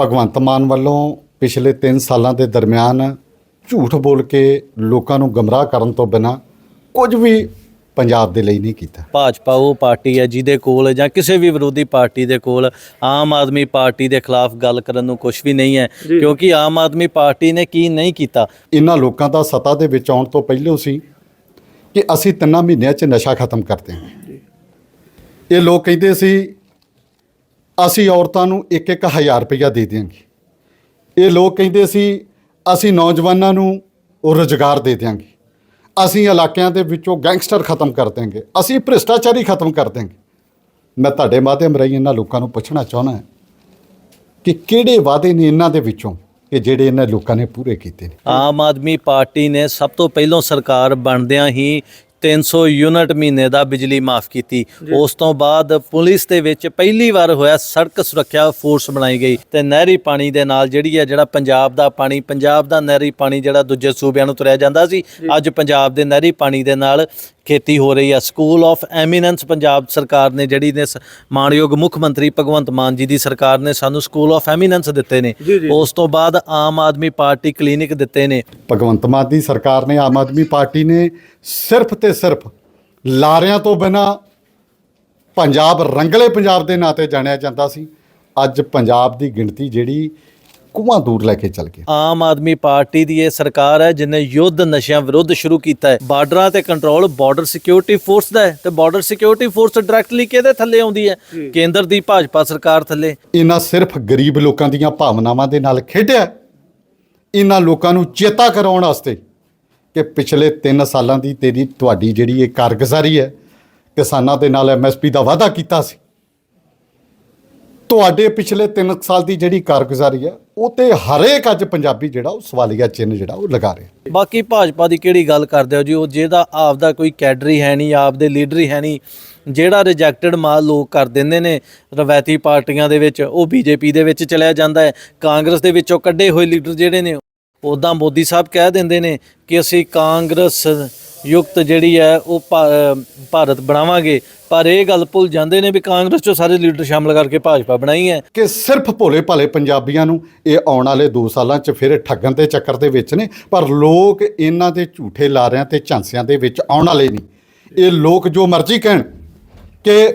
ਭਗਵੰਤ ਮਾਨ ਵੱਲੋਂ ਪਿਛਲੇ 3 ਸਾਲਾਂ ਦੇ ਦਰਮਿਆਨ ਝੂਠ ਬੋਲ ਕੇ ਲੋਕਾਂ ਨੂੰ ਗਮਰਾਹ ਕਰਨ ਤੋਂ ਬਿਨਾ ਕੁਝ ਵੀ ਪੰਜਾਬ ਦੇ ਲਈ ਨਹੀਂ ਕੀਤਾ। ਭਾਜਪਾ ਉਹ ਪਾਰਟੀ ਹੈ ਜਿਹਦੇ ਕੋਲ ਜਾਂ ਕਿਸੇ ਵੀ ਵਿਰੋਧੀ ਪਾਰਟੀ ਦੇ ਕੋਲ ਆਮ ਆਦਮੀ ਪਾਰਟੀ ਦੇ ਖਿਲਾਫ ਗੱਲ ਕਰਨ ਨੂੰ ਕੁਝ ਵੀ ਨਹੀਂ ਹੈ ਕਿਉਂਕਿ ਆਮ ਆਦਮੀ ਪਾਰਟੀ ਨੇ ਕੀ ਨਹੀਂ ਕੀਤਾ। ਇਹਨਾਂ ਲੋਕਾਂ ਦਾ ਸੱਤਾ ਦੇ ਵਿੱਚ ਆਉਣ ਤੋਂ ਪਹਿਲਾਂ ਸੀ ਕਿ ਅਸੀਂ ਤਿੰਨਾਂ ਮਹੀਨਿਆਂ 'ਚ ਨਸ਼ਾ ਖਤਮ ਕਰ ਦਿਆਂਗੇ ਇਹ ਲੋਕ ਕਹਿੰਦੇ ਸੀ ਅਸੀਂ ਔਰਤਾਂ ਨੂੰ ਇੱਕ ਇੱਕ ਹਜ਼ਾਰ ਰੁਪਇਆ ਦੇ ਦਿਆਂਗੇ। ਇਹ ਲੋਕ ਕਹਿੰਦੇ ਸੀ, ਅਸੀਂ ਨੌਜਵਾਨਾਂ ਨੂੰ ਉਹ ਰੁਜ਼ਗਾਰ ਦੇ ਦਿਆਂਗੇ। ਅਸੀਂ ਇਲਾਕਿਆਂ ਦੇ ਵਿੱਚੋਂ ਗੈਂਗਸਟਰ ਖਤਮ ਕਰ ਦਿਆਂਗੇ। ਅਸੀਂ ਭ੍ਰਿਸ਼ਟਾਚਾਰੀ ਖਤਮ ਕਰ ਦਿਆਂਗੇ। ਮੈਂ ਤੁਹਾਡੇ ਮਾਧਿਅਮ ਰਾਹੀਂ ਇਹਨਾਂ ਲੋਕਾਂ ਨੂੰ ਪੁੱਛਣਾ ਚਾਹੁੰਦਾ ਕਿ ਕਿਹੜੇ ਵਾਅਦੇ ਨੇ ਇਹਨਾਂ ਦੇ ਵਿੱਚੋਂ ਕਿ ਜਿਹੜੇ ਇਹਨਾਂ ਲੋਕਾਂ ਨੇ ਪੂਰੇ ਕੀਤੇ ਨੇ? ਆਮ ਆਦਮੀ ਪਾਰਟੀ ਨੇ ਸਭ ਤੋਂ ਪਹਿਲਾਂ ਸਰਕਾਰ ਬਣਦਿਆਂ ਹੀ 300 ਯੂਨਿਟ ਮਹੀਨੇ ਦਾ ਬਿਜਲੀ ਮਾਫ ਕੀਤੀ। ਉਸ ਤੋਂ ਬਾਅਦ ਪੁਲਿਸ ਦੇ ਵਿੱਚ ਪਹਿਲੀ ਵਾਰ ਹੋਇਆ ਸੜਕ ਸੁਰੱਖਿਆ ਫੋਰਸ ਬਣਾਈ ਗਈ ਤੇ ਨਹਿਰੀ ਪਾਣੀ ਦੇ ਨਾਲ ਜਿਹੜੀ ਹੈ ਜਿਹੜਾ ਪੰਜਾਬ ਦਾ ਪਾਣੀ ਪੰਜਾਬ ਦਾ ਨਹਿਰੀ ਪਾਣੀ ਜਿਹੜਾ ਦੂਜੇ ਸੂਬਿਆਂ ਨੂੰ ਤੁਰਿਆ ਜਾਂਦਾ ਸੀ ਅੱਜ ਪੰਜਾਬ ਦੇ ਨਹਿਰੀ ਪਾਣੀ ਦੇ ਨਾਲ ਖੇਤੀ ਹੋ ਰਹੀ ਹੈ। ਸਕੂਲ ਆਫ ਐਮੀਨੈਂਸ ਪੰਜਾਬ ਸਰਕਾਰ ਨੇ ਜਿਹੜੀ ਨੇ ਮਾਣਯੋਗ ਮੁੱਖ ਮੰਤਰੀ ਭਗਵੰਤ ਮਾਨ ਜੀ ਦੀ ਸਰਕਾਰ ਨੇ ਸਾਨੂੰ ਸਕੂਲ ਆਫ ਐਮੀਨੈਂਸ ਦਿੱਤੇ ਨੇ। ਉਸ ਤੋਂ ਬਾਅਦ ਆਮ ਆਦਮੀ ਪਾਰਟੀ ਕਲੀਨਿਕ ਦਿੱਤੇ ਨੇ। ਭਗਵੰਤ ਮਾਨ ਦੀ ਸਰਕਾਰ ਨੇ ਆਮ ਆਦਮੀ ਪਾਰਟੀ ਨੇ ਸਿਰਫ ਤੇ ਸਿਰਫ ਲਾਰਿਆਂ ਤੋਂ ਬਿਨਾ ਪੰਜਾਬ ਰੰਗਲੇ ਪੰਜਾਬ ਦੇ ਨਾਂ ਤੇ ਜਾਣਿਆ ਜਾਂਦਾ ਸੀ। ਅੱਜ ਪੰਜਾਬ ਦੀ ਗਿਣਤੀ ਜਿਹੜੀ ਕੁਆਂ ਦੂਰ ਲੈ ਕੇ ਚੱਲ ਗਈ। ਆਮ ਆਦਮੀ ਪਾਰਟੀ ਦੀ ਇਹ ਸਰਕਾਰ ਹੈ ਜਿਨੇ ਯੁੱਧ ਨਸ਼ਿਆਂ ਵਿਰੁੱਧ ਸ਼ੁਰੂ ਕੀਤਾ ਹੈ। ਬਾਰਡਰਾਂ ਤੇ ਕੰਟਰੋਲ ਬਾਰਡਰ ਸਿਕਿਉਰਿਟੀ ਫੋਰਸ ਦਾ ਹੈ। ਤੇ ਬਾਰਡਰ ਸਿਕਿਉਰਿਟੀ ਫੋਰਸ ਡਾਇਰੈਕਟਲੀ ਕਿਹਦੇ ਥੱਲੇ ਆਉਂਦੀ ਹੈ? ਕੇਂਦਰ ਦੀ ਭਾਜਪਾ ਸਰਕਾਰ ਥੱਲੇ। ਇਹਨਾਂ ਸਿਰਫ ਗਰੀਬ ਲੋਕਾਂ ਦੀਆਂ ਭਾਵਨਾਵਾਂ ਦੇ ਨਾਲ ਖੇਡਿਆ ਇਹਨਾਂ ਲੋਕਾਂ ਨੂੰ ਚੇਤਾ ਕਰਾਉਣ ਵਾਸਤੇ ਕਿ ਪਿਛਲੇ 3 ਸਾਲਾਂ ਦੀ ਤੇਰੀ ਤੁਹਾਡੀ ਜਿਹੜੀ ਇਹ ਕਾਰਗੁਜ਼ਾਰੀ ਹੈ, ਕਿਸਾਨਾਂ ਦੇ ਨਾਲ ਐਮਐਸਪੀ ਦਾ ਵਾਅਦਾ ਕੀਤਾ ਸੀ। ਤੁਹਾਡੇ ਪਿਛਲੇ 3 ਸਾਲ ਦੀ ਜਿਹੜੀ ਕਾਰਗੁਜ਼ਾਰੀ ਹੈ, ਉਹ ਤੇ ਹਰੇਕ ਅੱਜ ਪੰਜਾਬੀ ਜਿਹੜਾ ਉਹ ਸਵਾਲੀਆ ਚਿੰਨ੍ਹ ਜਿਹੜਾ ਉਹ ਲਗਾ ਰਿਹਾ। ਬਾਕੀ ਭਾਜਪਾ ਦੀ ਕਿਹੜੀ ਗੱਲ ਕਰਦੇ ਹੋ ਜੀ? ਉਹ ਜਿਹਦਾ ਆਪਦਾ ਕੋਈ ਕੈਡਰੀ ਹੈ ਨਹੀਂ, ਆਪਦੇ ਲੀਡਰ ਹੀ ਹੈ ਨਹੀਂ, ਜਿਹੜਾ ਰਿਜੈਕਟਡ ਮਾਲ ਲੋਕ ਕਰ ਦਿੰਦੇ ਨੇ ਰਵਾਇਤੀ ਪਾਰਟੀਆਂ ਦੇ ਵਿੱਚ, ਉਹ ਬੀਜੇਪੀ ਦੇ ਵਿੱਚ ਚਲਿਆ ਜਾਂਦਾ ਹੈ। ਕਾਂਗਰਸ ਦੇ ਵਿੱਚੋਂ ਕੱਢੇ ਹੋਏ ਲੀਡਰ ਜਿਹੜੇ ਨੇ ਉਦਾਂ ਮੋਦੀ ਸਾਹਿਬ ਕਹਿ ਦਿੰਦੇ ਨੇ ਕਿ ਅਸੀਂ ਕਾਂਗਰਸ ਯੁਕਤ ਜਿਹੜੀ ਹੈ ਉਹ ਭਾ- ਭਾਰਤ ਬਣਾਵਾਂਗੇ। ਪਰ ਇਹ ਗੱਲ ਭੁੱਲ ਜਾਂਦੇ ਨੇ ਵੀ ਕਾਂਗਰਸ ਚੋਂ ਸਾਰੇ ਲੀਡਰ ਸ਼ਾਮਲ ਕਰਕੇ ਭਾਜਪਾ ਬਣਾਈ ਹੈ। ਕਿ ਸਿਰਫ ਭੋਲੇ ਭਾਲੇ ਪੰਜਾਬੀਆਂ ਨੂੰ ਇਹ ਆਉਣ ਵਾਲੇ 2 ਸਾਲਾਂ 'ਚ ਫਿਰ ਠੱਗਣ ਦੇ ਚੱਕਰ ਦੇ ਵਿੱਚ ਨੇ, ਪਰ ਲੋਕ ਇਹਨਾਂ ਦੇ ਝੂਠੇ ਲਾਰਿਆਂ ਤੇ ਝਾਂਸਿਆਂ ਦੇ ਵਿੱਚ ਆਉਣ ਵਾਲੇ ਨਹੀਂ। ਇਹ ਲੋਕ ਜੋ ਮਰਜ਼ੀ ਕਹਿਣ ਕਿ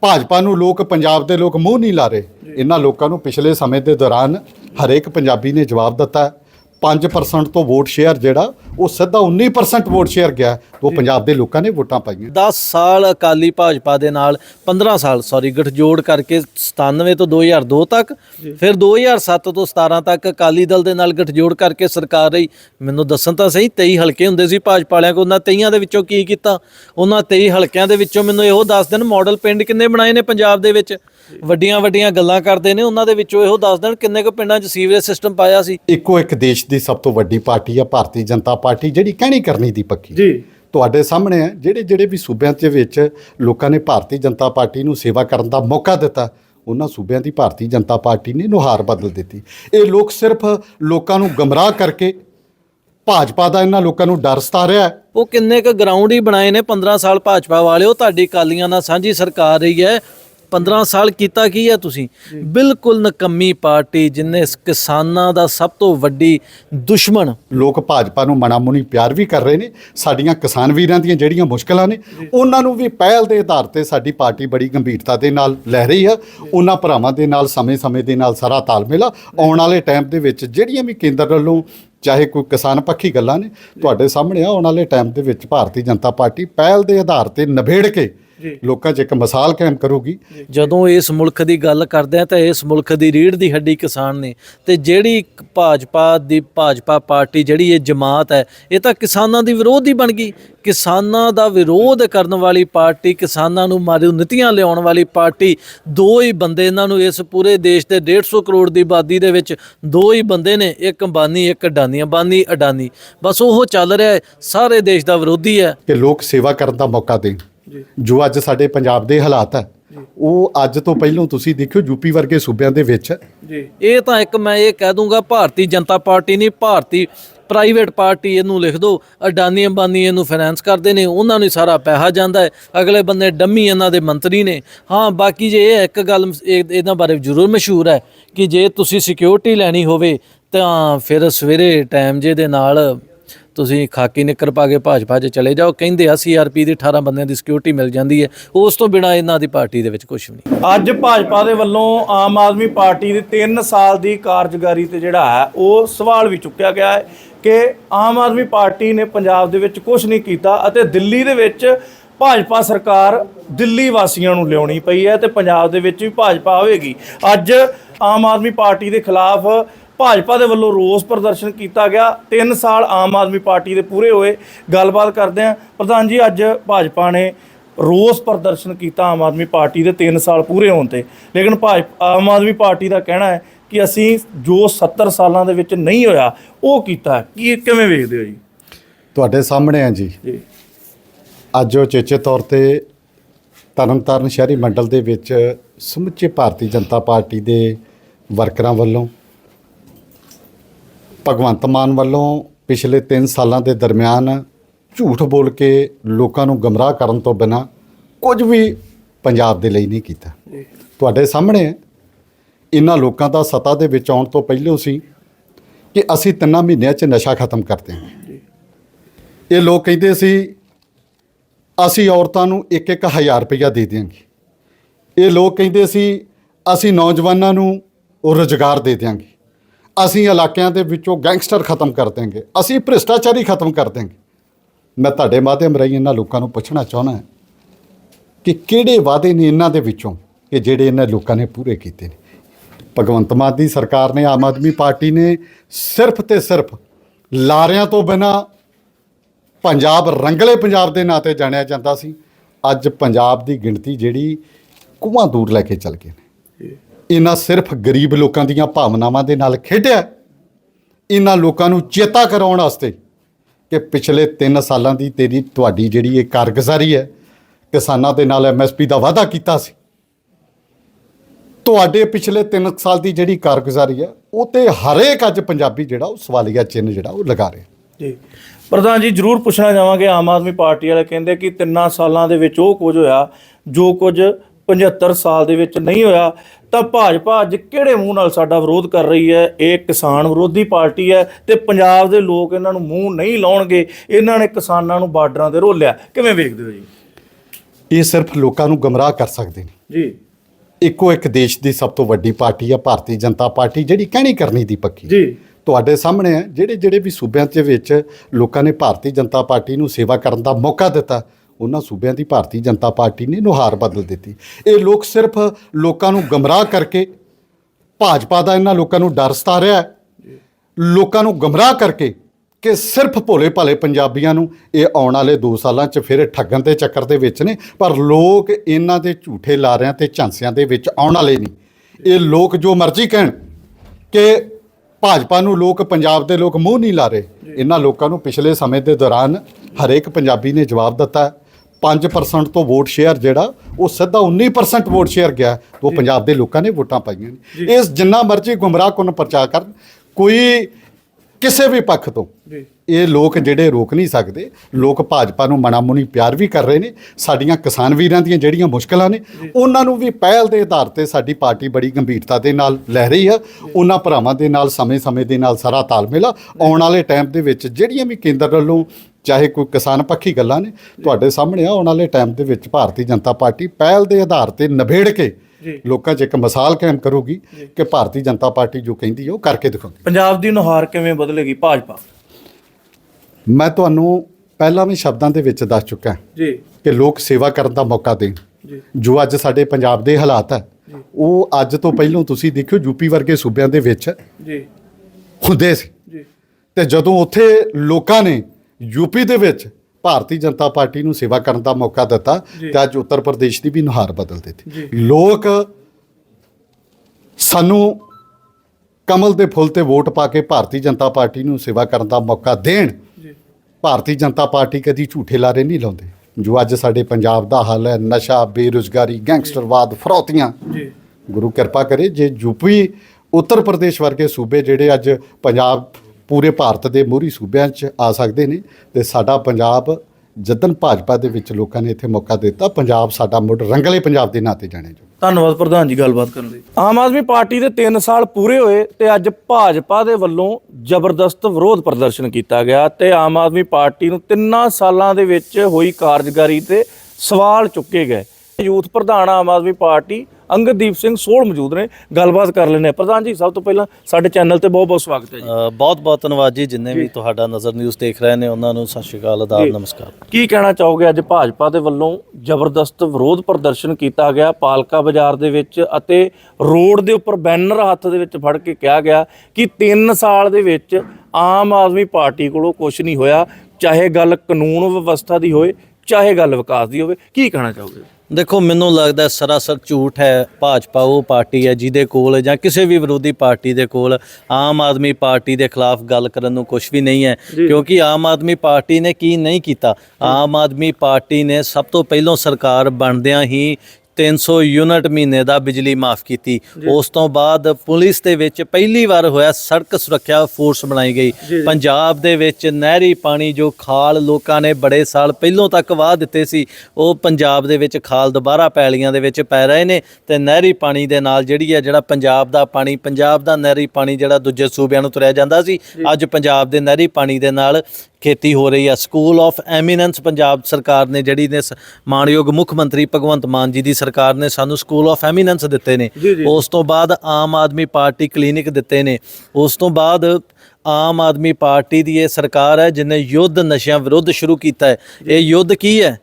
ਭਾਜਪਾ ਨੂੰ ਲੋਕ, ਪੰਜਾਬ ਦੇ ਲੋਕ ਮੂੰਹ ਨਹੀਂ ਲਾ ਰਹੇ। ਇਹਨਾਂ ਲੋਕਾਂ ਨੂੰ ਪਿਛਲੇ ਸਮੇਂ ਦੇ ਦੌਰਾਨ ਹਰੇਕ ਪੰਜਾਬੀ ਨੇ ਜਵਾਬ ਦਿੱਤਾ। 5% ਤੋਂ ਵੋਟ ਸ਼ੇਅਰ ਜਿਹੜਾ ਉਹ ਸਿੱਧਾ 19% ਵੋਟ ਸ਼ੇਅਰ ਗਿਆ। ਉਹ ਪੰਜਾਬ ਦੇ ਲੋਕਾਂ ਨੇ ਵੋਟਾਂ ਪਾਈਆਂ। 10 ਸਾਲ ਅਕਾਲੀ ਭਾਜਪਾ ਦੇ ਨਾਲ 15 ਸਾਲ ਸੌਰੀ ਗਠਜੋੜ ਕਰਕੇ 97 ਤੋਂ 2002 ਤੱਕ ਫਿਰ 2007 ਤੋਂ 17 ਤੱਕ ਅਕਾਲੀ ਦਲ ਦੇ ਨਾਲ ਗਠਜੋੜ ਕਰਕੇ ਸਰਕਾਰ ਰਹੀ। ਮੈਨੂੰ ਦੱਸਣ ਤਾਂ ਸਹੀ 23 ਹਲਕੇ ਹੁੰਦੇ ਸੀ ਭਾਜਪਾ ਵਾਲਿਆਂ ਕੋਲ ਉਹਨਾਂ 23 ਦੇ ਵਿੱਚੋਂ ਕੀ ਕੀਤਾ? ਉਹਨਾਂ 23 ਹਲਕਿਆਂ ਦੇ ਵਿੱਚੋਂ ਮੈਨੂੰ ਇਹੋ ਦੱਸ ਦੇਣ ਮਾਡਲ ਪਿੰਡ ਕਿੰਨੇ ਬਣਾਏ ਨੇ ਪੰਜਾਬ ਦੇ ਵਿੱਚ? ਵੱਡੀਆਂ ਵੱਡੀਆਂ ਗੱਲਾਂ ਕਰਦੇ ਨੇ ਉਹਨਾਂ ਦੇ ਵਿੱਚੋਂ ਇਹੋ ਦੱਸ ਦੇਣ ਕਿੰਨੇ ਕੁ ਪਿੰਡਾਂ 'ਚ ਸੀਵਰੇਜ ਸਿਸਟਮ ਪਾਇਆ ਸੀ। ਇੱਕੋ ਇੱਕ ਦੇਸ਼ ਦੀ ਸਭ ਤੋਂ ਵੱਡੀ ਪਾਰਟੀ ਆ ਭਾਰਤੀ ਜਨਤਾ ਪਾਰਟੀ ਜਿਹੜੀ ਕਹਿਣੀ ਕਰਨੀ ਦੀ ਪੱਕੀ। ਜੀ। ਤੁਹਾਡੇ ਸਾਹਮਣੇ ਹੈ ਜਿਹੜੇ ਜਿਹੜੇ ਵੀ ਸੂਬਿਆਂ ਦੇ ਵਿੱਚ ਲੋਕਾਂ ਨੇ ਭਾਰਤੀ ਜਨਤਾ ਪਾਰਟੀ ਨੂੰ ਸੇਵਾ ਕਰਨ ਦਾ ਮੌਕਾ ਦਿੱਤਾ ਉਹਨਾਂ ਸੂਬਿਆਂ ਦੀ ਭਾਰਤੀ ਜਨਤਾ ਪਾਰਟੀ ਨੇ ਨੁਹਾਰ ਬਦਲ ਦਿੱਤੀ। ਇਹ ਲੋਕ ਸਿਰਫ ਲੋਕਾਂ ਨੂੰ ਗਮਰਾਹ ਕਰਕੇ ਭਾਜਪਾ ਦਾ ਇਹਨਾਂ ਲੋਕਾਂ ਨੂੰ ਡਰ ਸਤਾ ਰਿਹਾ ਉਹ ਕਿੰਨੇ ਕੁ ਗਰਾਊਂਡ ਹੀ ਬਣਾਏ ਨੇ 15 ਸਾਲ ਭਾਜਪਾ ਵਾਲਿਓ ਤੁਹਾਡੀ ਕਾਲੀਆਂ ਨਾਲ ਸਾਂਝੀ ਸਰਕਾਰ ਰਹੀ ਹੈ। 15 ਸਾਲ ਕੀਤਾ ਕੀ ਹੈ ਤੁਸੀਂ? ਬਿਲਕੁਲ ਨਕੰਮੀ ਪਾਰਟੀ ਜਿਨੇ ਕਿਸਾਨਾਂ ਦਾ ਸਭ ਤੋਂ ਵੱਡੀ ਦੁਸ਼ਮਣ। ਲੋਕ ਭਾਜਪਾ ਨੂੰ ਮਨਾਮੁਨੀ ਪਿਆਰ ਵੀ ਕਰ ਰਹੇ ਨੇ ਸਾਡੀਆਂ ਕਿਸਾਨ ਵੀਰਾਂ ਦੀਆਂ ਜਿਹੜੀਆਂ ਮੁਸ਼ਕਲਾਂ ਨੇ ਉਹਨਾਂ ਨੂੰ ਵੀ ਪਹਿਲ ਦੇ ਆਧਾਰ ਤੇ ਸਾਡੀ ਪਾਰਟੀ ਬੜੀ ਗੰਭੀਰਤਾ ਦੇ ਨਾਲ ਲੈ ਰਹੀ ਆ। ਉਹਨਾਂ ਭਰਾਵਾਂ ਦੇ ਨਾਲ ਸਮੇਂ-ਸਮੇਂ ਦੇ ਨਾਲ ਸਾਰਾ ਤਾਲਮੇਲ ਆ। ਆਉਣ ਵਾਲੇ ਟਾਈਮ ਦੇ ਵਿੱਚ ਜਿਹੜੀਆਂ ਵੀ ਕੇਂਦਰ ਵੱਲੋਂ ਚਾਹੇ ਕੋਈ ਕਿਸਾਨ ਪੱਖੀ ਗੱਲਾਂ ਨੇ ਤੁਹਾਡੇ ਸਾਹਮਣੇ ਆਉਣ ਵਾਲੇ ਟਾਈਮ ਦੇ ਵਿੱਚ ਭਾਰਤੀ ਜਨਤਾ ਪਾਰਟੀ ਪਹਿਲ ਦੇ ਆਧਾਰ ਤੇ ਨਿਬੇੜ ਕੇ ਲੋਕਾਂ 'ਚ ਇੱਕ ਮਿਸਾਲ ਕਾਇਮ ਕਰੂਗੀ। ਜਦੋਂ ਇਸ ਮੁਲਕ ਦੀ ਗੱਲ ਕਰਦੇ ਆ ਤਾਂ ਇਸ ਮੁਲਕ ਦੀ ਰੀੜ ਦੀ ਹੱਡੀ ਕਿਸਾਨ ਨੇ। ਤੇ ਜਿਹੜੀ ਭਾਜਪਾ ਦੀ ਭਾਜਪਾ ਪਾਰਟੀ ਜਿਹੜੀ ਇਹ ਜਮਾਤ ਹੈ ਇਹ ਤਾਂ ਕਿਸਾਨਾਂ ਦੀ ਵਿਰੋਧੀ ਬਣ ਗਈ। ਕਿਸਾਨਾਂ ਦਾ ਵਿਰੋਧ ਕਰਨ ਵਾਲੀ ਪਾਰਟੀ ਕਿਸਾਨਾਂ ਨੂੰ ਮਾਰੂ ਨੀਤੀਆਂ ਲਿਆਉਣ ਵਾਲੀ ਪਾਰਟੀ ਦੋ ਹੀ ਬੰਦੇ ਇਹਨਾਂ ਨੂੰ ਇਸ ਪੂਰੇ ਦੇਸ਼ ਦੇ 150 ਕਰੋੜ ਦੀ ਆਬਾਦੀ ਦੇ ਵਿੱਚ ਦੋ ਹੀ ਬੰਦੇ ਨੇ ਇੱਕ ਅੰਬਾਨੀ ਇੱਕ ਅਡਾਨੀ ਅੰਬਾਨੀ ਅਡਾਨੀ। ਬਸ ਉਹ ਚੱਲ ਰਿਹਾ ਹੈ ਸਾਰੇ ਦੇਸ਼ ਦਾ ਵਿਰੋਧੀ ਹੈ। ਕਿ ਲੋਕ ਸੇਵਾ ਕਰਨ ਦਾ ਮੌਕਾ ਦੇਣ। ਜੋ। ਅੱਜ ਸਾਡੇ ਪੰਜਾਬ ਦੇ ਹਾਲਾਤ ਹੈ ਉਹ ਅੱਜ ਤੋਂ ਪਹਿਲਾਂ ਤੁਸੀਂ ਦੇਖਿਓ ਯੂਪੀ ਵਰਗੇ ਸੂਬਿਆਂ ਦੇ ਵਿੱਚ। ਜੀ। ਇਹ ਤਾਂ ਇੱਕ ਮੈਂ ਇਹ ਕਹਿ ਦੂੰਗਾ ਭਾਰਤੀ ਜਨਤਾ ਪਾਰਟੀ ਨਹੀਂ ਭਾਰਤੀ ਪ੍ਰਾਈਵੇਟ ਪਾਰਟੀ ਇਹਨੂੰ ਲਿਖ ਦਿਓ ਅਡਾਨੀ ਅੰਬਾਨੀ ਇਹਨੂੰ ਫਾਈਨੈਂਸ ਕਰਦੇ ਨੇ ਉਹਨਾਂ ਨੂੰ ਸਾਰਾ ਪੈਸਾ ਜਾਂਦਾ ਹੈ। ਅਗਲੇ ਬੰਦੇ ਡੰਮੀ ਇਹਨਾਂ ਦੇ ਮੰਤਰੀ ਨੇ। ਹਾਂ ਬਾਕੀ ਜੇ ਇਹ ਇੱਕ ਗੱਲ ਇਹ- ਇਹਨਾਂ ਬਾਰੇ ਜ਼ਰੂਰ ਮਸ਼ਹੂਰ ਹੈ ਕਿ ਜੇ ਤੁਸੀਂ ਸਿਕਿਉਰਿਟੀ ਲੈਣੀ ਹੋਵੇ ਤਾਂ ਫਿਰ ਸਵੇਰੇ ਟਾਈਮ ਜੇ ਦੇ ਨਾਲ ਤੁਸੀਂ ਖਾਕੀ ਨਿੱਕਰ ਪਾ ਕੇ ਭਾਜਪਾ 'ਚ ਚਲੇ ਜਾਓ, ਕਹਿੰਦੇ ਆ ਸੀਆਰਪੀ ਦੇ 18 ਬੰਦਿਆਂ ਦੀ ਸਿਕਿਉਰਿਟੀ ਮਿਲ ਜਾਂਦੀ ਹੈ। ਉਸ ਤੋਂ ਬਿਨਾ ਇਹਨਾਂ ਦੀ ਪਾਰਟੀ ਦੇ ਵਿੱਚ ਕੁਝ ਵੀ ਨਹੀਂ। ਅੱਜ ਭਾਜਪਾ ਦੇ ਵੱਲੋਂ ਆਮ ਆਦਮੀ ਪਾਰਟੀ ਦੀ 3 ਸਾਲ ਦੀ ਕਾਰਜਕਾਰੀ ਤੇ ਜਿਹੜਾ ਹੈ, ਉਹ ਸਵਾਲ ਵੀ ਚੁੱਕਿਆ ਗਿਆ ਹੈ ਕਿ ਆਮ ਆਦਮੀ ਪਾਰਟੀ ਨੇ ਪੰਜਾਬ ਦੇ ਵਿੱਚ ਕੁਝ ਨਹੀਂ ਕੀਤਾ ਅਤੇ ਦਿੱਲੀ ਦੇ ਵਿੱਚ ਭਾਜਪਾ ਸਰਕਾਰ ਦਿੱਲੀ ਵਾਸੀਆਂ ਨੂੰ ਲਿਆਉਣੀ ਪਈ ਹੈ ਤੇ ਪੰਜਾਬ ਦੇ ਵਿੱਚ ਵੀ ਭਾਜਪਾ ਆਵੇਗੀ। ਅੱਜ ਆਮ ਆਦਮੀ ਪਾਰਟੀ ਦੇ ਖਿਲਾਫ ਭਾਜਪਾ ਦੇ ਵੱਲੋਂ ਰੋਸ ਪ੍ਰਦਰਸ਼ਨ ਕੀਤਾ ਗਿਆ। 3 ਸਾਲ ਆਮ ਆਦਮੀ ਪਾਰਟੀ ਦੇ ਪੂਰੇ ਹੋਏ। ਗੱਲਬਾਤ ਕਰਦੇ ਹਾਂ। ਪ੍ਰਧਾਨ ਜੀ ਅੱਜ ਭਾਜਪਾ ਨੇ ਰੋਸ ਪ੍ਰਦਰਸ਼ਨ ਕੀਤਾ ਆਮ ਆਦਮੀ ਪਾਰਟੀ ਦੇ 3 ਸਾਲ ਪੂਰੇ ਹੋਣ ਤੇ। ਲੇਕਿਨ ਭਾਜ- ਆਮ ਆਦਮੀ ਪਾਰਟੀ ਦਾ ਕਹਿਣਾ ਹੈ ਕਿ ਅਸੀਂ ਜੋ 70 ਸਾਲਾਂ ਦੇ ਵਿੱਚ ਨਹੀਂ ਹੋਇਆ ਉਹ ਕੀਤਾ ਕੀ ਕਿਵੇਂ ਵੇਖਦੇ ਹੋ ਜੀ? ਤੁਹਾਡੇ ਸਾਹਮਣੇ ਆ ਜੀ। ਅੱਜ ਉਹ ਚੇਚੇ ਤੌਰ ਤੇ ਤਰਨਤਾਰਨ ਸ਼ਹਿਰੀ ਮੰਡਲ ਦੇ ਵਿੱਚ ਸਮੁੱਚੇ ਭਾਰਤੀ ਜਨਤਾ ਪਾਰਟੀ ਦੇ ਵਰਕਰਾਂ ਵੱਲੋਂ ਭਗਵੰਤ ਮਾਨ ਵੱਲੋਂ ਪਿਛਲੇ 3 ਸਾਲਾਂ ਦੇ ਦਰਮਿਆਨ ਝੂਠ ਬੋਲ ਕੇ ਲੋਕਾਂ ਨੂੰ ਗਮਰਾਹ ਕਰਨ ਤੋਂ ਬਿਨਾ ਕੁਝ ਵੀ ਪੰਜਾਬ ਦੇ ਲਈ ਨਹੀਂ ਕੀਤਾ। ਤੁਹਾਡੇ ਸਾਹਮਣੇ ਇਹਨਾਂ ਲੋਕਾਂ ਦਾ ਸੱਤਾ ਦੇ ਵਿੱਚ ਆਉਣ ਤੋਂ ਪਹਿਲਾਂ ਸੀ ਕਿ ਅਸੀਂ ਤਿੰਨਾਂ ਮਹੀਨਿਆਂ 'ਚ ਨਸ਼ਾ ਖਤਮ ਕਰਦੇ ਹਾਂ। ਇਹ ਲੋਕ ਕਹਿੰਦੇ ਸੀ ਅਸੀਂ ਔਰਤਾਂ ਨੂੰ ਇੱਕ ਇੱਕ ਹਜ਼ਾਰ ਰੁਪਇਆ ਦੇ ਦਿਆਂਗੇ। ਇਹ ਲੋਕ ਕਹਿੰਦੇ ਸੀ ਅਸੀਂ ਨੌਜਵਾਨਾਂ ਨੂੰ ਰੁਜ਼ਗਾਰ ਦੇ ਦਿਆਂਗੇ। ਅਸੀਂ ਇਲਾਕਿਆਂ ਦੇ ਵਿੱਚੋਂ ਗੈਂਗਸਟਰ ਖਤਮ ਕਰ ਦਿਆਂਗੇ ਅਸੀਂ ਭ੍ਰਿਸ਼ਟਾਚਾਰੀ ਖਤਮ ਕਰ ਦਿਆਂਗੇ ਮੈਂ ਤੁਹਾਡੇ ਮਾਧਿਅਮ ਰਾਹੀਂ ਇਹਨਾਂ ਲੋਕਾਂ ਨੂੰ ਪੁੱਛਣਾ ਚਾਹੁੰਦਾ ਕਿ ਕਿਹੜੇ ਵਾਅਦੇ ਨੇ ਇਹਨਾਂ ਦੇ ਵਿੱਚੋਂ ਕਿ ਜਿਹੜੇ ਇਹਨਾਂ ਲੋਕਾਂ ਨੇ ਪੂਰੇ ਕੀਤੇ ਨੇ? ਭਗਵੰਤ ਮਾਨ ਦੀ ਸਰਕਾਰ ਨੇ, ਆਮ ਆਦਮੀ ਪਾਰਟੀ ਨੇ ਸਿਰਫ ਤੇ ਸਿਰਫ ਲਾਰਿਆਂ ਤੋਂ ਬਿਨਾ ਪੰਜਾਬ ਰੰਗਲੇ ਪੰਜਾਬ ਦੇ ਨਾਂ ਤੇ ਜਾਣਿਆ ਜਾਂਦਾ ਸੀ। ਅੱਜ ਪੰਜਾਬ ਦੀ ਗਿਣਤੀ ਜਿਹੜੀ ਕੁਆਂ ਦੂਰ ਲੈ ਕੇ ਚੱਲ ਗਏ ਨੇ ਇਹਨਾਂ ਸਿਰਫ ਗਰੀਬ ਲੋਕਾਂ ਦੀਆਂ ਭਾਵਨਾਵਾਂ ਦੇ ਨਾਲ ਖੇਡਿਆ ਇਹਨਾਂ ਲੋਕਾਂ ਨੂੰ ਚੇਤਾ ਕਰਾਉਣ ਵਾਸਤੇ ਕਿ ਪਿਛਲੇ 3 ਸਾਲਾਂ ਦੀ ਤੇਰੀ ਤੁਹਾਡੀ ਜਿਹੜੀ ਇਹ ਕਾਰਗੁਜ਼ਾਰੀ ਹੈ, ਕਿਸਾਨਾਂ ਦੇ ਨਾਲ ਐਮਐਸਪੀ ਦਾ ਵਾਅਦਾ ਕੀਤਾ ਸੀ। ਤੁਹਾਡੇ ਪਿਛਲੇ 3 ਸਾਲ ਦੀ ਜਿਹੜੀ ਕਾਰਗੁਜ਼ਾਰੀ ਹੈ, ਉਹ ਤੇ ਹਰੇਕ ਅੱਜ ਪੰਜਾਬੀ ਜਿਹੜਾ ਉਹ ਸਵਾਲੀਆ ਚਿੰਨ੍ਹ ਜਿਹੜਾ ਉਹ ਲਗਾ ਰਿਹਾ। ਜੀ। ਪ੍ਰਧਾਨ ਜੀ, ਜਰੂਰ ਪੁੱਛਣਾ ਚਾਹਾਂਗੇ, ਆਮ ਆਦਮੀ ਪਾਰਟੀ ਵਾਲੇ ਕਹਿੰਦੇ ਕਿ ਤਿੰਨਾਂ ਸਾਲਾਂ ਦੇ ਵਿੱਚ ਉਹ ਕੁਝ ਹੋਇਆ ਜੋ ਕੁਝ 75 ਸਾਲ ਦੇ ਵਿੱਚ ਨਹੀਂ ਹੋਇਆ। ਤਾਂ ਭਾਜਪਾ ਅੱਜ ਕਿਹੜੇ ਮੂੰਹ ਨਾਲ ਸਾਡਾ ਵਿਰੋਧ ਕਰ ਰਹੀ ਹੈ? ਇਹ ਕਿਸਾਨ ਵਿਰੋਧੀ ਪਾਰਟੀ ਹੈ ਤੇ ਪੰਜਾਬ ਦੇ ਲੋਕ ਇਹਨਾਂ ਨੂੰ ਮੂੰਹ ਨਹੀਂ ਲਾਉਣਗੇ। ਇਹਨਾਂ ਨੇ ਕਿਸਾਨਾਂ ਨੂੰ ਬਾਰਡਰਾਂ ਤੇ ਰੋਲਿਆ। ਕਿਵੇਂ ਵੇਖਦੇ ਹੋ ਜੀ? ਇਹ ਸਿਰਫ ਲੋਕਾਂ ਨੂੰ ਗਮਰਾਹ ਕਰ ਸਕਦੇ ਨੇ। ਜੀ। ਇੱਕੋ ਇੱਕ ਦੇਸ਼ ਦੀ ਸਭ ਤੋਂ ਵੱਡੀ ਪਾਰਟੀ ਆ ਭਾਰਤੀ ਜਨਤਾ ਪਾਰਟੀ ਜਿਹੜੀ ਕਹਿਣੀ ਕਰਨੀ ਦੀ ਪੱਕੀ। ਜੀ। ਤੁਹਾਡੇ ਸਾਹਮਣੇ ਹੈ ਜਿਹੜੇ ਜਿਹੜੇ ਵੀ ਸੂਬਿਆਂ ਦੇ ਵਿੱਚ ਲੋਕਾਂ ਨੇ ਭਾਰਤੀ ਜਨਤਾ ਪਾਰਟੀ ਨੂੰ ਸੇਵਾ ਕਰਨ ਦਾ ਮੌਕਾ ਦਿੱਤਾ ਉਹਨਾਂ ਸੂਬਿਆਂ ਦੀ ਭਾਰਤੀ ਜਨਤਾ ਪਾਰਟੀ ਨੇ ਨੁਹਾਰ ਬਦਲ ਦਿੱਤੀ। ਇਹ ਲੋਕ ਸਿਰਫ ਲੋਕਾਂ ਨੂੰ ਗਮਰਾਹ ਕਰਕੇ ਭਾਜਪਾ ਦਾ ਇਹਨਾਂ ਲੋਕਾਂ ਨੂੰ ਡਰ ਸਤਾ ਰਿਹਾ ਹੈ। ਲੋਕਾਂ ਨੂੰ ਗਮਰਾਹ ਕਰਕੇ ਕਿ ਸਿਰਫ ਭੋਲੇ ਭਾਲੇ ਪੰਜਾਬੀਆਂ ਨੂੰ ਇਹ ਆਉਣ ਵਾਲੇ 2 ਸਾਲਾਂ 'ਚ ਫਿਰ ਠੱਗਣ ਦੇ ਚੱਕਰ ਦੇ ਵਿੱਚ ਨੇ ਪਰ ਲੋਕ ਇਹਨਾਂ ਦੇ ਝੂਠੇ ਲਾਰਿਆਂ ਤੇ ਝਾਂਸਿਆਂ ਦੇ ਵਿੱਚ ਆਉਣ ਵਾਲੇ ਨਹੀਂ। ਇਹ ਲੋਕ ਜੋ ਮਰਜ਼ੀ ਕਹਿਣ ਕਿ ਭਾਜਪਾ ਨੂੰ ਲੋਕ ਪੰਜਾਬ ਦੇ ਲੋਕ ਮੂੰਹ ਨਹੀਂ ਲਾ ਰਹੇ। ਇਹਨਾਂ ਲੋਕਾਂ ਨੂੰ ਪਿਛਲੇ ਸਮੇਂ ਦੇ ਦੌਰਾਨ ਹਰੇਕ ਪੰਜਾਬੀ ਨੇ ਜਵਾਬ ਦਿੱਤਾ ਹੈ। 5% ਤੋਂ ਵੋਟ ਸ਼ੇਅਰ ਜਿਹੜਾ ਉਹ ਸਿੱਧਾ 19% ਵੋਟ ਸ਼ੇਅਰ ਗਿਆ। ਉਹ ਪੰਜਾਬ ਦੇ ਲੋਕਾਂ ਨੇ ਵੋਟਾਂ ਪਾਈਆਂ ਨੇ। ਇਸ ਜਿੰਨਾ ਮਰਜ਼ੀ ਗੁੰਮਰਾਹ ਕੁਨ ਪ੍ਰਚਾਰ ਕਰਨ ਕੋਈ ਕਿਸੇ ਵੀ ਪੱਖ ਤੋਂ ਇਹ ਲੋਕ ਜਿਹੜੇ ਰੋਕ ਨਹੀਂ ਸਕਦੇ ਲੋਕ ਭਾਜਪਾ ਨੂੰ ਮਨਾਮੁਨੀ ਪਿਆਰ ਵੀ ਕਰ ਰਹੇ ਨੇ ਸਾਡੀਆਂ ਕਿਸਾਨ ਵੀਰਾਂ ਦੀਆਂ ਜਿਹੜੀਆਂ ਮੁਸ਼ਕਲਾਂ ਨੇ ਉਹਨਾਂ ਨੂੰ ਵੀ ਪਹਿਲ ਦੇ ਆਧਾਰ ਤੇ ਸਾਡੀ ਪਾਰਟੀ ਬੜੀ ਗੰਭੀਰਤਾ ਦੇ ਨਾਲ ਲੈ ਰਹੀ ਆ। ਉਹਨਾਂ ਭਰਾਵਾਂ ਦੇ ਨਾਲ ਸਮੇਂ-ਸਮੇਂ ਦੇ ਨਾਲ ਸਾਰਾ ਤਾਲਮੇਲ ਆਉਣ ਵਾਲੇ ਟਾਈਮ ਦੇ ਵਿੱਚ ਜਿਹੜੀਆਂ ਵੀ ਕੇਂਦਰ ਵੱਲੋਂ ਚਾਹੇ ਕੋਈ ਕਿਸਾਨ ਪੱਖੀ ਗੱਲਾਂ ਨੇ ਤੁਹਾਡੇ ਸਾਹਮਣੇ ਆਉਣ ਵਾਲੇ ਟਾਈਮ ਦੇ ਵਿੱਚ ਭਾਰਤੀ ਜਨਤਾ ਪਾਰਟੀ ਪਹਿਲ ਦੇ ਆਧਾਰ ਤੇ ਨਿਬੇੜ ਕੇ। ਲੋਕਾਂ 'ਚ ਇੱਕ ਮਿਸਾਲ ਕਾਇਮ ਕਰੂਗੀ ਕਿ ਭਾਰਤੀ ਜਨਤਾ ਪਾਰਟੀ ਜੋ ਕਹਿੰਦੀ ਹੈ ਉਹ ਕਰਕੇ ਦਿਖਾਉਂਦੀ ਪੰਜਾਬ ਦੀ ਨੁਹਾਰ ਕਿਵੇਂ ਬਦਲੇਗੀ ਭਾਜਪਾ? ਮੈਂ ਤੁਹਾਨੂੰ ਪਹਿਲਾਂ ਵੀ ਸ਼ਬਦਾਂ ਦੇ ਵਿੱਚ ਦੱਸ ਚੁੱਕਾ ਜੀ। ਕਿ ਲੋਕ ਸੇਵਾ ਕਰਨ ਦਾ ਮੌਕਾ ਦੇਣ। ਜੀ। ਅੱਜ ਸਾਡੇ ਪੰਜਾਬ ਦੇ ਹਾਲਾਤ ਹੈ ਉਹ ਅੱਜ ਤੋਂ ਪਹਿਲਾਂ ਤੁਸੀਂ ਦੇਖਿਓ ਯੂਪੀ ਵਰਗੇ ਸੂਬਿਆਂ ਦੇ ਵਿੱਚ ਜੀ। ਹੁੰਦੇ ਸੀ। ਜੀ। ਤੇ ਜਦੋਂ ਉੱਥੇ ਲੋਕਾਂ ਨੇ ਯੂਪੀ ਦੇ ਵਿੱਚ ਭਾਰਤੀ ਜਨਤਾ ਪਾਰਟੀ ਨੂੰ ਸੇਵਾ ਕਰਨ ਦਾ ਮੌਕਾ ਦਿੱਤਾ। ਤੇ ਅੱਜ ਉੱਤਰ ਪ੍ਰਦੇਸ਼ ਦੀ ਵੀ ਨੁਹਾਰ ਬਦਲ ਦਿੱਤੀ। ਲੋਕ ਸਾਨੂੰ ਕਮਲ ਦੇ ਫੁੱਲ ਤੇ ਵੋਟ ਪਾ ਕੇ ਭਾਰਤੀ ਜਨਤਾ ਪਾਰਟੀ ਨੂੰ ਸੇਵਾ ਕਰਨ ਦਾ ਮੌਕਾ ਦੇਣ ਭਾਰਤੀ ਜਨਤਾ ਪਾਰਟੀ ਕਦੀ ਝੂਠੇ ਲਾਰੇ ਨਹੀਂ ਲਾਉਂਦੇ। ਜੋ ਅੱਜ ਸਾਡੇ ਪੰਜਾਬ ਦਾ ਹਾਲ ਹੈ ਨਸ਼ਾ ਬੇਰੁਜ਼ਗਾਰੀ ਗੈਂਗਸਟਰਵਾਦ ਫਰੌਤੀਆਂ। ਜੀ। ਗੁਰੂ ਕਿਰਪਾ ਕਰੇ ਜੇ ਯੂਪੀ ਉੱਤਰ ਪ੍ਰਦੇਸ਼ ਵਰਗੇ ਸੂਬੇ ਜਿਹੜੇ ਅੱਜ ਪੰਜਾਬ ਪੂਰੇ ਭਾਰਤ ਦੇ ਮੋਹਰੀ ਸੂਬਿਆਂ 'ਚ ਆ ਸਕਦੇ ਨੇ ਤੇ ਸਾਡਾ ਪੰਜਾਬ ਜਦਨ ਭਾਜਪਾ ਦੇ ਵਿੱਚ ਲੋਕਾਂ ਨੇ ਇੱਥੇ ਮੌਕਾ ਦਿੱਤਾ। ਪੰਜਾਬ ਸਾਡਾ ਮੁੱਢ ਰੰਗਲੇ ਪੰਜਾਬ ਦੇ ਨਾਂ ਤੇ ਜਾਣਿਆ ਜਾਊ ਧੰਨਵਾਦ ਪ੍ਰਧਾਨ ਜੀ, ਗੱਲਬਾਤ ਕਰਨ ਲਈ। ਆਮ ਆਦਮੀ ਪਾਰਟੀ ਦੇ 3 ਸਾਲ ਪੂਰੇ ਹੋਏ ਤੇ ਅੱਜ ਭਾਜਪਾ ਦੇ ਵੱਲੋਂ ਜ਼ਬਰਦਸਤ ਵਿਰੋਧ ਪ੍ਰਦਰਸ਼ਨ ਕੀਤਾ ਗਿਆ ਤੇ ਆਮ ਆਦਮੀ ਪਾਰਟੀ ਨੂੰ ਤਿੰਨਾਂ ਸਾਲਾਂ ਦੇ ਵਿੱਚ ਹੋਈ ਕਾਰਜਕਾਰੀ ਤੇ ਸਵਾਲ ਚੁੱਕੇ ਗਏ। ਯੂਥ ਪ੍ਰਧਾਨ ਆਮ ਆਦਮੀ ਪਾਰਟੀ ਅੰਗਦੀਪ ਸਿੰਘ ਸੋਲ ਮੌਜੂਦ ਨੇ ਗੱਲਬਾਤ ਕਰ ਲੈਣੇ ਪ੍ਰਧਾਨ ਜੀ ਸਭ ਤੋਂ ਪਹਿਲਾਂ ਸਾਡੇ ਚੈਨਲ ਤੇ ਬਹੁਤ ਬਹੁਤ ਸਵਾਗਤ ਹੈ ਜੀ। ਬਹੁਤ ਬਹੁਤ ਧੰਨਵਾਦ ਜੀ ਜਿੰਨੇ ਵੀ ਤੁਹਾਡਾ ਨਜ਼ਰ ਨਿਊਜ਼ ਦੇਖ ਰਹੇ ਨੇ ਉਹਨਾਂ ਨੂੰ ਸਤਿ ਸ਼੍ਰੀ ਅਕਾਲ ਆਦਾਬ ਨਮਸਕਾਰ। ਕੀ ਕਹਿਣਾ ਚਾਹੋਗੇ? ਅੱਜ ਭਾਜਪਾ ਦੇ ਵੱਲੋਂ ਜ਼ਬਰਦਸਤ ਵਿਰੋਧ ਪ੍ਰਦਰਸ਼ਨ ਕੀਤਾ ਗਿਆ ਪਾਲਕਾ ਬਾਜ਼ਾਰ ਦੇ ਵਿੱਚ ਅਤੇ ਰੋਡ ਦੇ ਉੱਪਰ ਬੈਨਰ ਹੱਥ ਦੇ ਵਿੱਚ ਫੜ ਕੇ ਕਿਹਾ ਗਿਆ ਕਿ 3 ਸਾਲ ਦੇ ਵਿੱਚ ਆਮ ਆਦਮੀ ਪਾਰਟੀ ਕੋਲੋਂ ਕੁਝ ਨਹੀਂ ਹੋਇਆ। ਚਾਹੇ ਗੱਲ ਕਾਨੂੰਨ ਵਿਵਸਥਾ ਦੀ ਹੋਵੇ ਚਾਹੇ ਗੱਲ ਵਿਕਾਸ ਦੀ ਹੋਵੇ ਕੀ ਕਹਿਣਾ ਚਾਹੋਗੇ? ਦੇਖੋ ਮੈਨੂੰ ਲੱਗਦਾ ਸਰਾਸਰ ਝੂਠ ਹੈ ਭਾਜਪਾ ਉਹ ਪਾਰਟੀ ਹੈ ਜਿਹਦੇ ਕੋਲ ਜਾਂ ਕਿਸੇ ਵੀ ਵਿਰੋਧੀ ਪਾਰਟੀ ਦੇ ਕੋਲ। ਆਮ ਆਦਮੀ ਪਾਰਟੀ ਦੇ ਖਿਲਾਫ ਗੱਲ ਕਰਨ ਨੂੰ ਕੁਝ ਵੀ ਨਹੀਂ ਹੈ ਕਿਉਂਕਿ ਆਮ ਆਦਮੀ ਪਾਰਟੀ ਨੇ ਕੀ ਨਹੀਂ ਕੀਤਾ? ਆਮ ਆਦਮੀ ਪਾਰਟੀ ਨੇ ਸਭ ਤੋਂ ਪਹਿਲਾਂ ਸਰਕਾਰ ਬਣਦਿਆਂ ਹੀ 300 ਯੂਨਿਟ ਮਹੀਨੇ ਦਾ ਬਿਜਲੀ ਮਾਫ ਕੀਤੀ। ਉਸ ਤੋਂ ਬਾਅਦ ਪੁਲਿਸ ਦੇ ਵਿੱਚ ਪਹਿਲੀ ਵਾਰ ਹੋਇਆ ਸੜਕ ਸੁਰੱਖਿਆ ਫੋਰਸ ਬਣਾਈ ਗਈ। ਪੰਜਾਬ ਦੇ ਵਿੱਚ ਨਹਿਰੀ ਪਾਣੀ ਜੋ ਖਾਲ ਲੋਕਾਂ ਨੇ ਬੜੇ ਸਾਲ ਪਹਿਲੋਂ ਤੱਕ ਵਾਹ ਦਿੱਤੇ ਸੀ ਉਹ ਪੰਜਾਬ ਦੇ ਵਿੱਚ ਖਾਲ ਦੁਬਾਰਾ ਪੈਲੀਆਂ ਦੇ ਵਿੱਚ ਪੈ ਰਹੇ ਨੇ ਤੇ ਨਹਿਰੀ ਪਾਣੀ ਦੇ ਨਾਲ ਜਿਹੜੀ ਹੈ ਜਿਹੜਾ ਪੰਜਾਬ ਦਾ ਪਾਣੀ ਪੰਜਾਬ ਦਾ ਨਹਿਰੀ ਪਾਣੀ ਜਿਹੜਾ ਦੂਜੇ ਸੂਬਿਆਂ ਨੂੰ ਤੁਰਿਆ ਜਾਂਦਾ ਸੀ ਅੱਜ ਪੰਜਾਬ ਦੇ ਨਹਿਰੀ ਪਾਣੀ ਦੇ ਨਾਲ ਖੇਤੀ ਹੋ ਰਹੀ ਹੈ। ਸਕੂਲ ਆਫ ਐਮੀਨੈਂਸ ਪੰਜਾਬ ਸਰਕਾਰ ਨੇ ਜਿਹੜੀ ਨੇ ਮਾਣਯੋਗ ਮੁੱਖ ਮੰਤਰੀ ਭਗਵੰਤ ਮਾਨ ਜੀ ਦੀ ਸਰਕਾਰ ਨੇ ਸਾਨੂੰ ਸਕੂਲ ਆਫ ਐਮੀਨੈਂਸ ਦਿੱਤੇ ਨੇ। ਉਸ ਤੋਂ ਬਾਅਦ ਆਮ ਆਦਮੀ ਪਾਰਟੀ ਕਲੀਨਿਕ ਦਿੱਤੇ ਨੇ। ਉਸ ਤੋਂ ਬਾਅਦ ਆਮ ਆਦਮੀ ਪਾਰਟੀ ਦੀ ਇਹ ਸਰਕਾਰ ਹੈ ਜਿਨੇ ਯੁੱਧ ਨਸ਼ਿਆਂ ਵਿਰੁੱਧ ਸ਼ੁਰੂ ਕੀਤਾ ਹੈ। ਇਹ ਯੁੱਧ ਕੀ ਹੈ?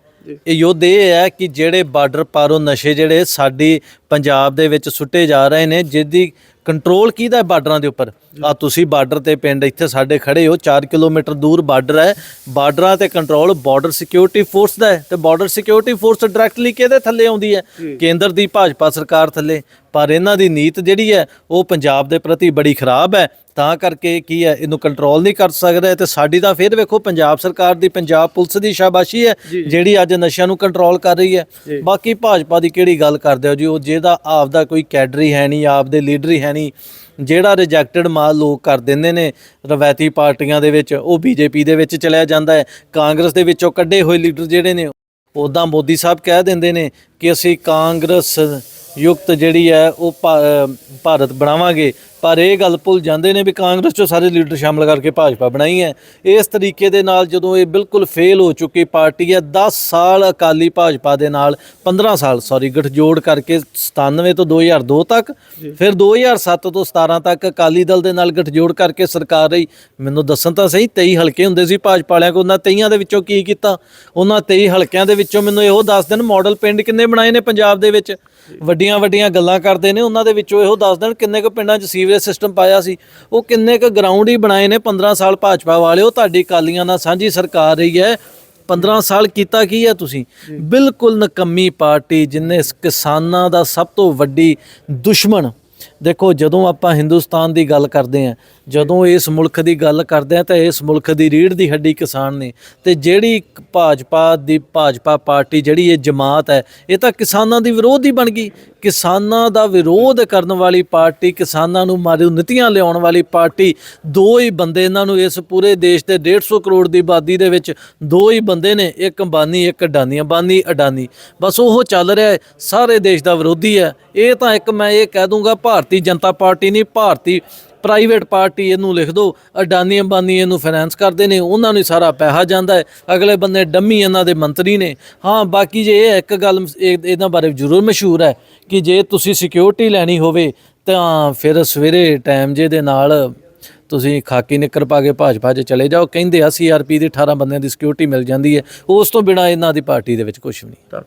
ਇਹ ਯੁੱਧ ਇਹ ਹੈ ਕਿ ਜਿਹੜੇ ਬਾਰਡਰ ਪਾਰੋਂ ਨਸ਼ੇ ਜਿਹੜੇ ਸਾਡੀ ਪੰਜਾਬ ਦੇ ਵਿੱਚ ਸੁੱਟੇ ਜਾ ਰਹੇ ਨੇ ਜਿਹਦੀ ਕੰਟਰੋਲ ਕਿਹਦਾ ਹੈ ਬਾਰਡਰਾਂ ਦੇ ਉੱਪਰ? ਆ ਤੁਸੀਂ ਬਾਰਡਰ ਤੇ ਪਿੰਡ ਇੱਥੇ ਸਾਡੇ ਖੜੇ ਹੋ 4 ਕਿਲੋਮੀਟਰ ਦੂਰ ਬਾਰਡਰ ਹੈ। ਬਾਰਡਰਾਂ ਤੇ ਕੰਟਰੋਲ ਬਾਰਡਰ ਸਿਕਿਉਰਿਟੀ ਫੋਰਸ ਦਾ ਹੈ। ਤੇ ਬਾਰਡਰ ਸਿਕਿਉਰਿਟੀ ਫੋਰਸ ਡਾਇਰੈਕਟਲੀ ਕਿਹਦੇ ਥੱਲੇ ਆਉਂਦੀ ਹੈ? ਕੇਂਦਰ ਦੀ ਭਾਜਪਾ ਸਰਕਾਰ ਥੱਲੇ। ਪਰ ਇਹਨਾਂ ਦੀ ਨੀਤ ਜਿਹੜੀ ਹੈ ਉਹ ਪੰਜਾਬ ਦੇ ਪ੍ਰਤੀ ਬੜੀ ਖਰਾਬ ਹੈ। ਤਾਂ ਕਰਕੇ ਕੀ ਹੈ ਇਹਨੂੰ ਕੰਟਰੋਲ ਨਹੀਂ ਕਰ ਸਕਦਾ। ਤੇ ਸਾਡੀ ਤਾਂ ਫਿਰ ਵੇਖੋ ਪੰਜਾਬ ਸਰਕਾਰ ਦੀ ਪੰਜਾਬ ਪੁਲਿਸ ਦੀ ਸ਼ਾਬਾਸ਼ੀ ਹੈ ਜਿਹੜੀ ਅੱਜ ਨਸ਼ਿਆਂ ਨੂੰ ਕੰਟਰੋਲ ਕਰ ਰਹੀ ਹੈ। ਬਾਕੀ ਭਾਜਪਾ ਦੀ ਕਿਹੜੀ ਗੱਲ ਕਰਦੇ ਹੋ ਜੀ? ਉਹ ਜਿਹਦਾ ਆਪਦਾ ਕੋਈ ਕੈਡਰੀ ਹੈ ਨਹੀਂ ਆਪਦੇ ਲੀਡਰ ਹੀ ਹੈ ਨਹੀਂ ਜਿਹੜਾ ਰਿਜੈਕਟਡ ਮਾਲ ਲੋਕ ਕਰ ਦਿੰਦੇ ਨੇ, ਰਵਾਇਤੀ ਪਾਰਟੀਆਂ ਦੇ ਵਿੱਚ, ਉਹ ਬੀਜੇਪੀ ਦੇ ਵਿੱਚ ਚਲਿਆ ਜਾਂਦਾ ਹੈ, ਕਾਂਗਰਸ ਦੇ ਵਿੱਚੋਂ ਕੱਢੇ ਹੋਏ ਲੀਡਰ ਜਿਹੜੇ ਨੇ ਉਦਾਂ ਮੋਦੀ ਸਾਹਿਬ ਕਹਿ ਦਿੰਦੇ ਨੇ ਕਿ ਅਸੀਂ ਕਾਂਗਰਸ ਯੁਕਤ ਜਿਹੜੀ ਹੈ ਉਹ ਭਾਰਤ ਬਣਾਵਾਂਗੇ। ਪਰ ਇਹ ਗੱਲ ਭੁੱਲ ਜਾਂਦੇ ਨੇ ਵੀ ਕਾਂਗਰਸ ਚੋਂ ਸਾਰੇ ਲੀਡਰ ਸ਼ਾਮਲ ਕਰਕੇ ਭਾਜਪਾ ਬਣਾਈ ਹੈ। ਇਸ ਤਰੀਕੇ ਦੇ ਨਾਲ ਜਦੋਂ ਇਹ ਬਿਲਕੁਲ ਫੇਲ ਹੋ ਚੁੱਕੀ ਪਾਰਟੀ ਹੈ 10 ਸਾਲ ਅਕਾਲੀ ਭਾਜਪਾ ਦੇ ਨਾਲ 15 ਸਾਲ ਸੌਰੀ ਗਠਜੋੜ ਕਰਕੇ 97 ਤੋਂ 2002 ਤੱਕ ਫਿਰ 2007 ਤੋਂ 17 ਤੱਕ ਅਕਾਲੀ ਦਲ ਦੇ ਨਾਲ ਗਠਜੋੜ ਕਰਕੇ ਸਰਕਾਰ ਰਹੀ। ਮੈਨੂੰ ਦੱਸਣ ਤਾਂ ਸਹੀ 23 ਹਲਕੇ ਹੁੰਦੇ ਸੀ ਭਾਜਪਾ ਵਾਲਿਆਂ ਕੋਲ ਉਹਨਾਂ 23 ਦੇ ਵਿੱਚੋਂ ਕੀ ਕੀਤਾ? ਉਹਨਾਂ 23 ਹਲਕਿਆਂ ਦੇ ਵਿੱਚੋਂ ਮੈਨੂੰ ਇਹੋ ਦੱਸ ਦੇਣ ਮਾਡਲ ਪਿੰਡ ਕਿੰਨੇ ਬਣਾਏ ਨੇ ਪੰਜਾਬ ਦੇ ਵਿੱਚ? ਵੱਡੀਆਂ ਵੱਡੀਆਂ ਗੱਲਾਂ ਕਰਦੇ ਨੇ ਉਹਨਾਂ ਦੇ ਵਿੱਚੋਂ ਇਹੋ ਦੱਸ ਦੇਣ ਕਿੰਨੇ ਕੁ ਪਿੰਡਾਂ 'ਚ ਸੀਵਰੇਜ ਸਿਸਟਮ ਪਾਇਆ ਸੀ। ਉਹ ਕਿੰਨੇ ਕੁ ਗਰਾਊਂਡ ਹੀ ਬਣਾਏ ਨੇ 15 ਸਾਲ ਭਾਜਪਾ ਵਾਲਿਓ ਤੁਹਾਡੀ ਕਾਲੀਆਂ ਨਾਲ ਸਾਂਝੀ ਸਰਕਾਰ ਰਹੀ ਹੈ। 15 ਸਾਲ ਕੀਤਾ ਕੀ ਹੈ ਤੁਸੀਂ? ਬਿਲਕੁਲ ਨਕੰਮੀ ਪਾਰਟੀ ਜਿਨੇ ਕਿਸਾਨਾਂ ਦਾ ਸਭ ਤੋਂ ਵੱਡੀ ਦੁਸ਼ਮਣ ਦੇਖੋ, ਜਦੋਂ ਆਪਾਂ ਹਿੰਦੁਸਤਾਨ ਦੀ ਗੱਲ ਕਰਦੇ ਆਂ ਜਦੋਂ ਇਸ ਮੁਲਕ ਦੀ ਗੱਲ ਕਰਦੇ ਆਂ ਤਾਂ ਇਸ ਮੁਲਕ ਦੀ ਰੀੜ ਦੀ ਹੱਡੀ ਕਿਸਾਨ ਨੇ। ਤੇ ਜਿਹੜੀ ਭਾਜਪਾ ਦੀ ਭਾਜਪਾ ਪਾਰਟੀ, ਜਿਹੜੀ ਇਹ ਜਮਾਤ ਹੈ, ਇਹ ਤਾਂ ਕਿਸਾਨਾਂ ਦੀ ਵਿਰੋਧ ਹੀ ਬਣ ਗਈ। ਕਿਸਾਨਾਂ ਦਾ ਵਿਰੋਧ ਕਰਨ ਵਾਲੀ ਪਾਰਟੀ, ਕਿਸਾਨਾਂ ਨੂੰ ਮਾਰੂ ਨੀਤੀਆਂ ਲਿਆਉਣ ਵਾਲੀ ਪਾਰਟੀ, ਦੋ ਹੀ ਬੰਦੇ ਇਹਨਾਂ ਨੂੰ ਇਸ ਪੂਰੇ ਦੇਸ਼ ਦੇ 150 ਕਰੋੜ ਦੀ ਆਬਾਦੀ ਦੇ ਵਿੱਚ ਦੋ ਹੀ ਬੰਦੇ ਨੇ, ਇੱਕ ਅੰਬਾਨੀ, ਇੱਕ ਅਡਾਨੀ, ਅੰਬਾਨੀ, ਅਡਾਨੀ। ਬਸ ਉਹ ਚੱਲ ਰਿਹਾ ਹੈ, ਸਾਰੇ ਦੇਸ਼ ਦਾ ਵਿਰੋਧੀ ਹੈ। ਇਹ ਤਾਂ ਇੱਕ ਮੈਂ ਇਹ ਕਹਿ ਦੂੰਗਾ, ਭਾਰਤੀ ਜਨਤਾ ਪਾਰਟੀ ਨਹੀਂ, ਭਾਰਤੀ ਪ੍ਰਾਈਵੇਟ ਪਾਰਟੀ ਇਹਨੂੰ ਲਿਖ ਦਿਓ ਅਡਾਨੀ ਅੰਬਾਨੀ ਇਹਨੂੰ ਫਾਈਨੈਂਸ ਕਰਦੇ ਨੇ, ਉਹਨਾਂ ਨੂੰ ਸਾਰਾ ਪੈਸਾ ਜਾਂਦਾ ਹੈ। ਅਗਲੇ ਬੰਦੇ ਡੰਮੀ ਇਹਨਾਂ ਦੇ ਮੰਤਰੀ ਨੇ। ਹਾਂ, ਬਾਕੀ ਜੇ ਇਹ ਇੱਕ ਗੱਲ ਇਹ- ਇਹਨਾਂ ਬਾਰੇ ਜ਼ਰੂਰ ਮਸ਼ਹੂਰ ਹੈ ਕਿ ਜੇ ਤੁਸੀਂ ਸਿਕਿਉਰਿਟੀ ਲੈਣੀ ਹੋਵੇ, ਤਾਂ ਫਿਰ ਸਵੇਰੇ ਟਾਈਮ ਜੇ ਦੇ ਨਾਲ ਤੁਸੀਂ ਖਾਕੀ ਨਿੱਕਰ ਪਾ ਕੇ ਭਾਜਪਾ 'ਚ ਚਲੇ ਜਾਓ। ਕਹਿੰਦੇ ਆ ਸੀਆਰਪੀ ਦੀ 18 ਬੰਦਿਆਂ ਦੀ ਸਿਕਿਉਰਿਟੀ ਮਿਲ ਜਾਂਦੀ ਹੈ। ਉਸ ਤੋਂ ਬਿਨਾ ਇਹਨਾਂ ਦੀ ਪਾਰਟੀ ਦੇ ਵਿੱਚ ਕੁਝ ਵੀ ਨਹੀਂ।